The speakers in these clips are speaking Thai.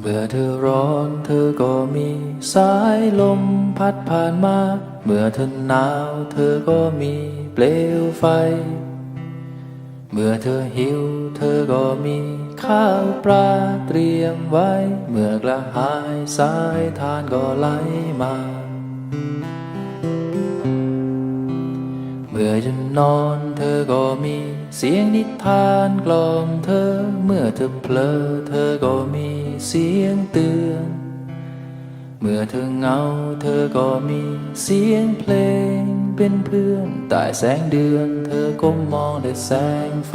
เมื่อเธอร้อนเธอก็มีสายลมพัดผ่านมา เมื่อเธอหนาวเธอก็มีเปลวไฟ เมื่อเธอหิวเธอก็มีข้าวปลาเตรียมไว้ เมื่อกระหายสายทานก็ไหลมา เมื่อจะนอนเธอก็มี เสียงนิทานกล่อมเธอเมื่อเธอเพลอเธอก็มีเสียงเตือน เมื่อเธอเหงาเธอก็มีเสียงเพลงเป็นเพื่อนใต้แสงเดือน เธอก็มองแต่แสงไฟ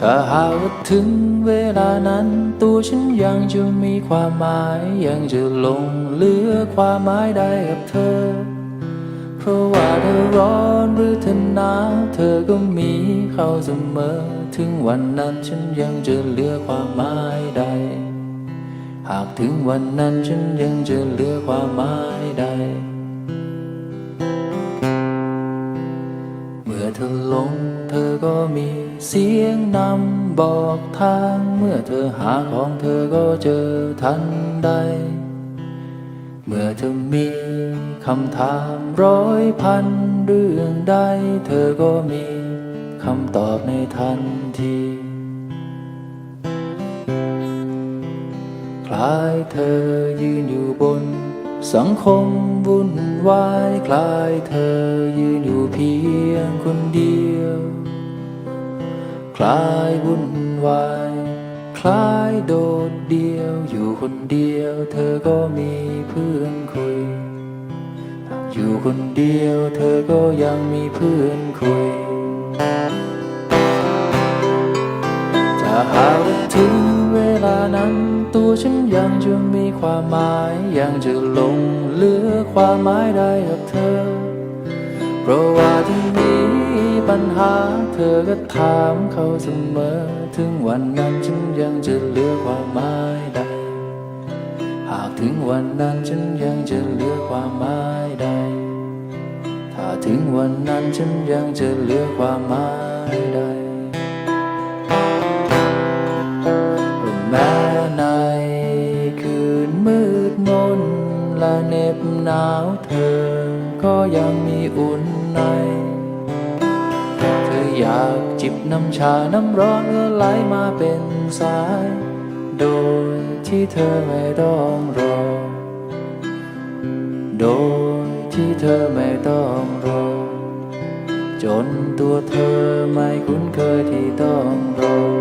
ถ้าหากว่าถึงเวลานั้น ตัวฉันยังจะมีความหมาย ยังจะลงเหลือความหมายใดกับเธอ เพราะว่าเธอร้อนหรือเธอหนาวเธอก็มีเขาเสมอ ถึงวันนั้นฉันยังจะเหลือความหมายใด หากถึงวันนั้นฉันยังจะเหลือความหมายใด เมื่อเธอลงเธอก็มีเสียงนำบอกทาง เมื่อเธอหาของเธอก็เจอทันใด เมื่อเธอมี คำถามร้อยพันเรื่องใดเธอก็มีคำตอบในทันที คล้ายเธอยืนอยู่บน สังคมวุ่นวายคล้ายเธอยืนอยู่เพียงคนเดียว คล้ายวุ่นวายคล้ายโดดเดียวอยู่คนเดียว เธอก็มีเพื่อนคุย คนเดียว เธอก็ยังมีเพื่อนคุยถ้าหาว่าถึงเวลานั้น ตัวฉันยังจะมีความหมาย ยังจะหลงเหลือความหมายใดกับเธอ เพราะว่าที่มีปัญหา เธอก็ถามเขาเสมอ ถึงวันนั้นฉันยังจะเหลือความหมายใดหากถึงวันนั้นฉันยังจะเหลือความหมายใด ถึงวันนั้นฉันยังจะเหลือความหมายใดแม้ในคืนมืดมนและเหน็บหนาวเธอ ก็ยังมีอุ่นใน เธออยากจิบน้ำชาน้ำร้อนก็ไหลมาเป็นสาย โดยที่เธอไม่ต้องรอโดย ที่เธอไม่ต้องรอ จนตัวเธอไม่คุ้นเคยที่ต้องรอ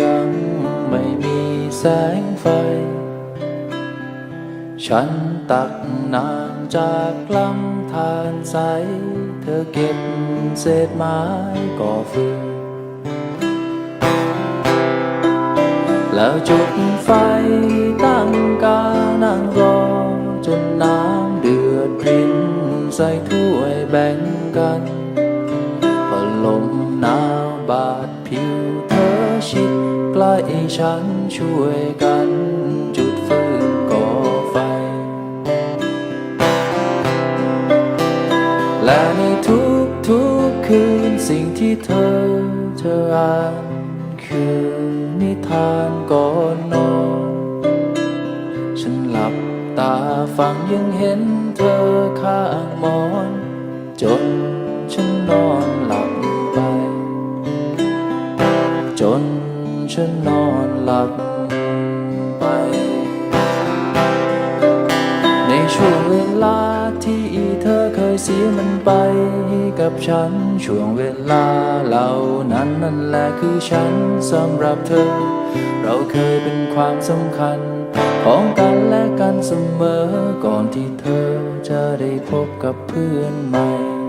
ยังไม่มีแสงไฟ ฉันตักน้ำจากลำธารใส เธอเก็บเศษไม้ก่อฟืนแล้วจุดไฟตั้งกานั่งรอ จนน้ำเดือดรินใส่ถ้วยแบ่งกันพอลมหนาวบาดผิว กล้ฉันช่วยกันจุดฟืนก่อไฟ และในทุกทุกๆคืนสิ่งที่เธอเธออ่านคือนิทานก่อนนอน ฉันหลับตาฟังยังเห็นเธอข้างหมอน จนฉันนอน ฉันนอนหลับไป ในช่วงเวลาที่เธอเคยเสียมันไปกับฉัน ช่วงเวลาเหล่านั้นนั่นแหละคือฉันสำหรับเธอ เราเคยเป็นความสำคัญ ของกันและกันเสมอ ก่อนที่เธอจะได้พบกับเพื่อนใหม่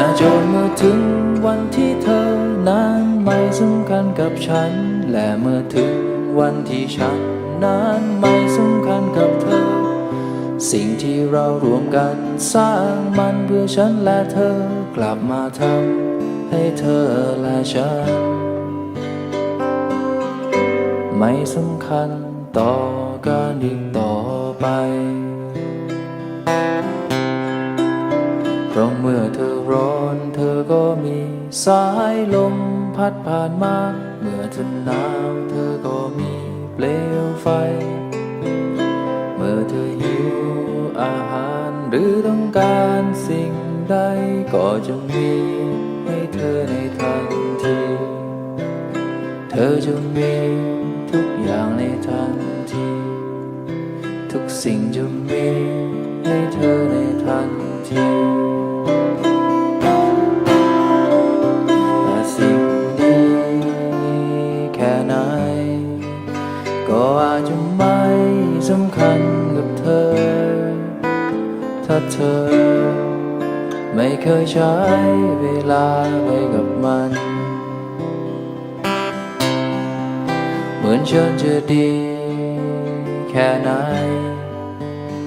และจนเมื่อถึงวันที่เธอนั้นไม่สำคัญกับฉัน และเมื่อถึงวันที่ฉันนั้นไม่สำคัญกับเธอ สิ่งที่เรารวมกันสร้างมันเพื่อฉันและเธอกลับมาทำให้เธอและฉัน ไม่สำคัญต่อการอีกต่อไป สายลมพัดผ่านมา เมื่อเธอหนาวเธอก็มีเปลวไฟ เมื่อเธอหิวอาหารหรือต้องการสิ่งใดก็จะมีให้เธอในทันที เธอจะมีทุกอย่างในทันที ทุกสิ่งจะมีให้เธอในทันที จะไม่สำคัญกับเธอ ถ้าเธอ ไม่เคยใช้เวลาไปกับมัน เหมือนฉันจะดี แค่ไหน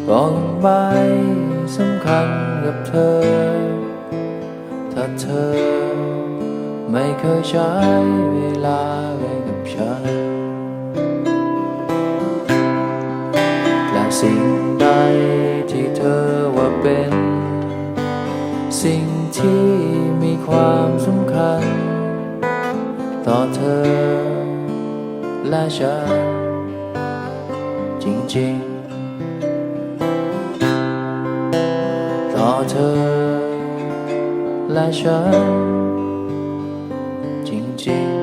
ก็ยังไม่สำคัญกับเธอ ถ้าเธอ ไม่เคยใช้เวลาไปกับฉัน ความสำคัญ ต่อเธอ และฉัน จริงๆ ต่อเธอ และฉัน จริงๆ